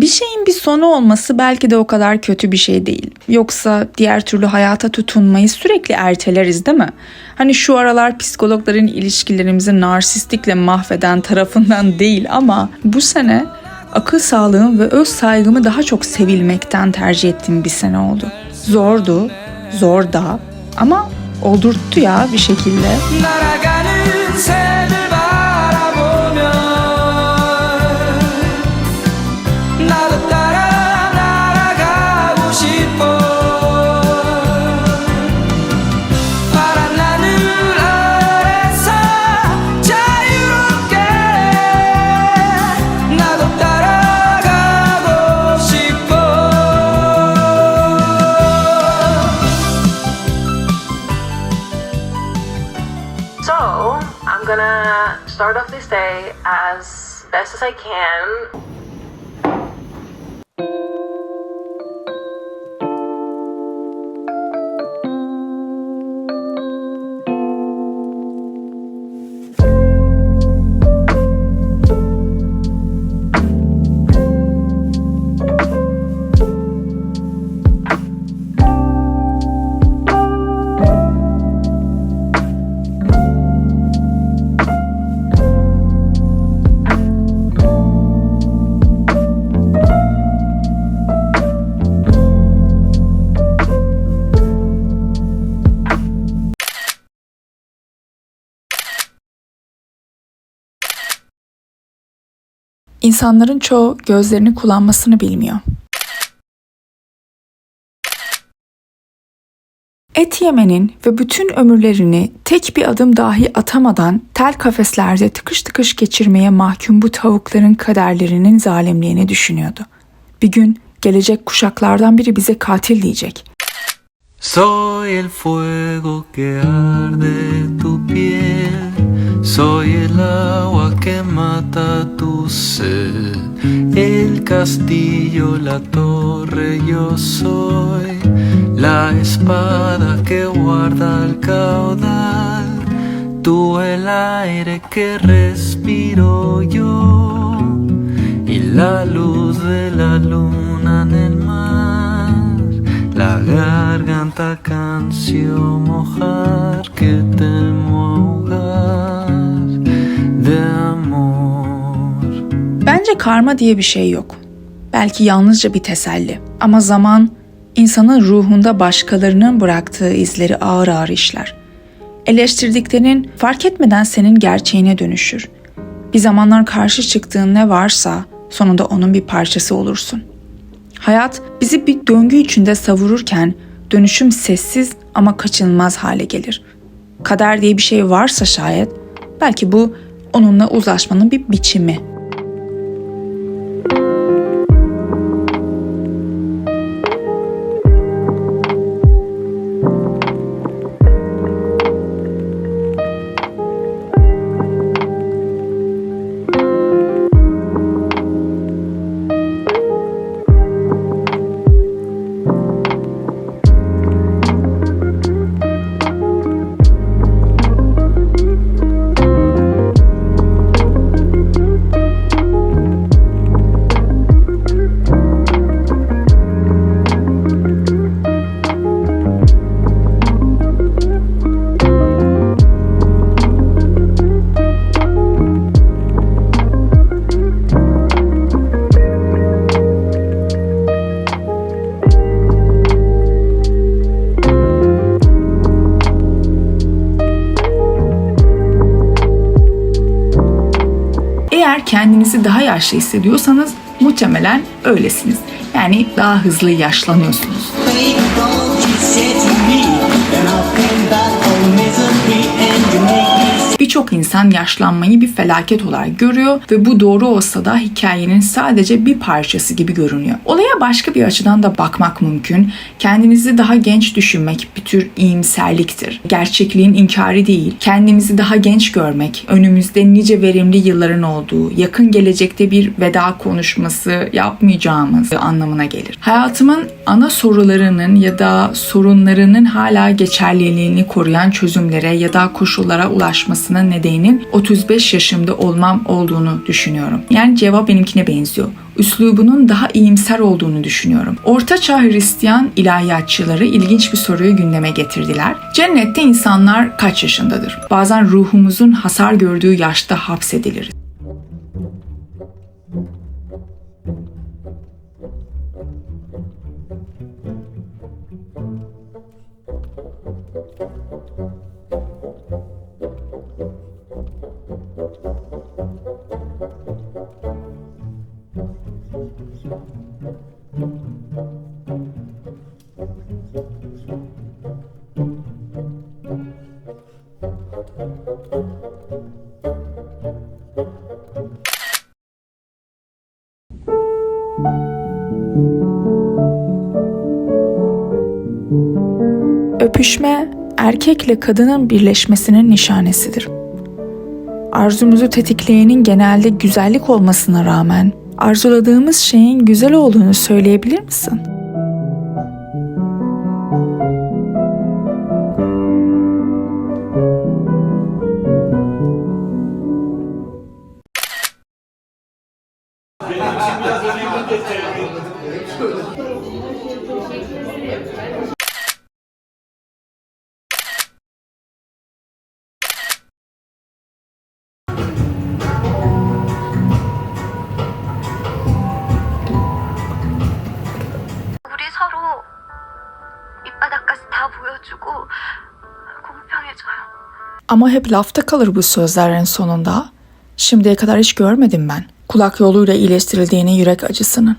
Bir şeyin bir sonu olması belki de o kadar kötü bir şey değil. Yoksa diğer türlü hayata tutunmayı sürekli erteleriz değil mi? Hani şu aralar psikologların ilişkilerimizi narsistikle mahveden tarafından değil ama bu sene akıl sağlığım ve öz saygımı daha çok sevilmekten tercih ettiğim bir sene oldu. Zordu, zor da ama oldurttu ya bir şekilde. I can. İnsanların çoğu gözlerini kullanmasını bilmiyor. Et yemenin ve bütün ömürlerini tek bir adım dahi atamadan tel kafeslerde tıkış tıkış geçirmeye mahkum bu tavukların kaderlerinin zalimliğini düşünüyordu. Bir gün gelecek kuşaklardan biri bize katil diyecek. Soy el fuego que arde tu piel, soy el agua que mata tu sed, el castillo, la torre, yo soy la espada que guarda el caudal, tú el aire que respiro yo y la luz de la luna en el mar. La garganta canción mojar que temo Bence karma diye bir şey yok. Belki yalnızca bir teselli. Ama zaman insanın ruhunda başkalarının bıraktığı izleri ağır ağır işler. Eleştirdiklerinin fark etmeden senin gerçeğine dönüşür. Bir zamanlar karşı çıktığın ne varsa sonunda onun bir parçası olursun. Hayat bizi bir döngü içinde savururken dönüşüm sessiz ama kaçınılmaz hale gelir. Kader diye bir şey varsa şayet belki bu onunla uzlaşmanın bir biçimi. Kendinizi daha yaşlı hissediyorsanız muhtemelen öylesiniz. Yani daha hızlı yaşlanıyorsunuz. Birçok insan yaşlanmayı bir felaket olarak görüyor ve bu doğru olsa da hikayenin sadece bir parçası gibi görünüyor. Olaya başka bir açıdan da bakmak mümkün. Kendinizi daha genç düşünmek bir tür iyimserliktir. Gerçekliğin inkarı değil. Kendimizi daha genç görmek, önümüzde nice verimli yılların olduğu, yakın gelecekte bir veda konuşması yapmayacağımız anlamına gelir. Hayatımın ana sorularının ya da sorunlarının hala geçerliliğini koruyan çözümlere ya da koşullara ulaşmasının nedeninin 35 yaşımda olmam olduğunu düşünüyorum. Yani cevap benimkine benziyor. üslubunun daha iyimser olduğunu düşünüyorum. Ortaçağ Hristiyan ilahiyatçıları ilginç bir soruyu gündeme getirdiler. Cennette insanlar kaç yaşındadır? Bazen ruhumuzun hasar gördüğü yaşta hapsediliriz. Öpüşme erkekle kadının birleşmesinin nişanesidir. Arzumuzu tetikleyenin genelde güzellik olmasına rağmen arzuladığımız şeyin güzel olduğunu söyleyebilir misin? Ama hep lafta kalır bu sözlerin sonunda. Şimdiye kadar hiç görmedim ben. Kulak yoluyla iyileştirildiğini yürek acısının.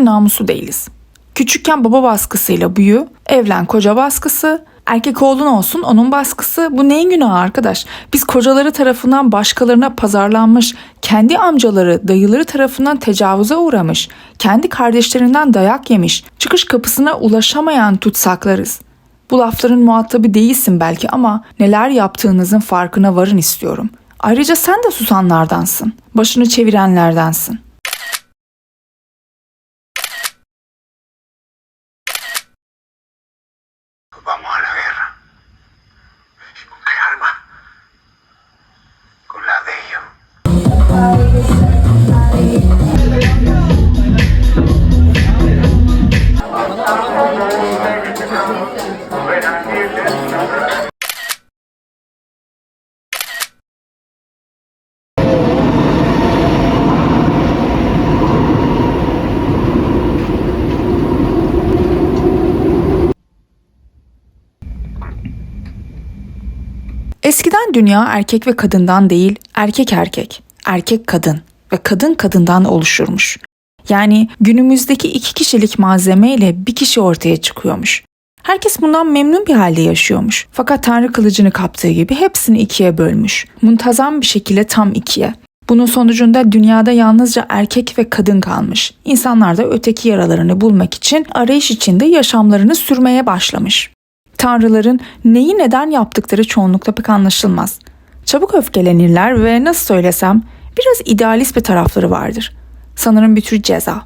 Kimsenin namusu değiliz. Küçükken baba baskısıyla büyü, evlen koca baskısı, erkek oğlun olsun onun baskısı. Bu neyin günahı arkadaş? Biz kocaları tarafından başkalarına pazarlanmış, kendi amcaları, dayıları tarafından tecavüze uğramış, kendi kardeşlerinden dayak yemiş, çıkış kapısına ulaşamayan tutsaklarız. Bu lafların muhatabı değilsin belki ama neler yaptığınızın farkına varın istiyorum. Ayrıca sen de susanlardansın. Başını çevirenlerdensin. Eskiden dünya erkek ve kadından değil, erkek erkek, erkek kadın ve kadın kadından oluşurmuş. Yani günümüzdeki iki kişilik malzemeyle bir kişi ortaya çıkıyormuş. Herkes bundan memnun bir halde yaşıyormuş. Fakat Tanrı kılıcını kaptığı gibi hepsini ikiye bölmüş. Muntazam bir şekilde tam ikiye. Bunun sonucunda dünyada yalnızca erkek ve kadın kalmış. İnsanlar da öteki yaralarını bulmak için arayış içinde yaşamlarını sürmeye başlamış. Tanrıların neyi neden yaptıkları çoğunlukla pek anlaşılmaz. Çabuk öfkelenirler ve nasıl söylesem biraz idealist bir tarafları vardır. Sanırım bir tür ceza.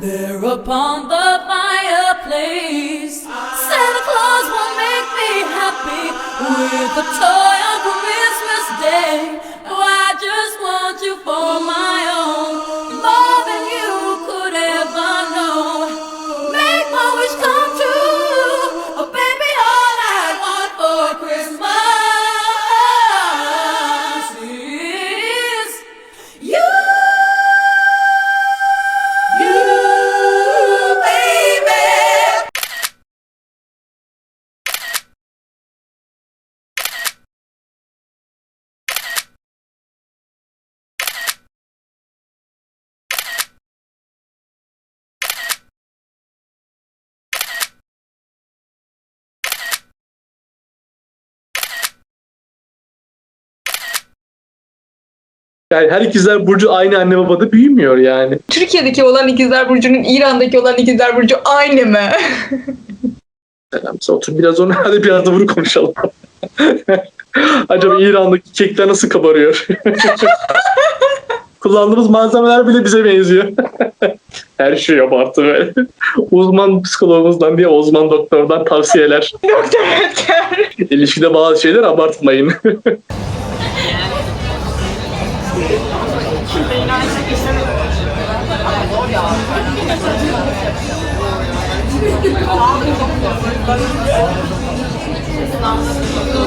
There about the presents place. Santa Claus won't make me happy with a toy on Christmas Day. Yani her ikizler burcu aynı anne babada büyümüyor yani. Türkiye'deki olan ikizler burcunun İran'daki olan ikizler burcu aynı mı? Mesela otur biraz onu hadi biraz da bunu konuşalım. Acaba İran'daki kekler nasıl kabarıyor? Kullandığımız malzemeler bile bize benziyor. Her şey abartı böyle. Uzman psikologumuzdan diye uzman doktordan tavsiyeler. Doktor Ötker. İlişkide bazı şeyler abartmayın. Şimdi inanacak işte. Zor ya. Sınavları çok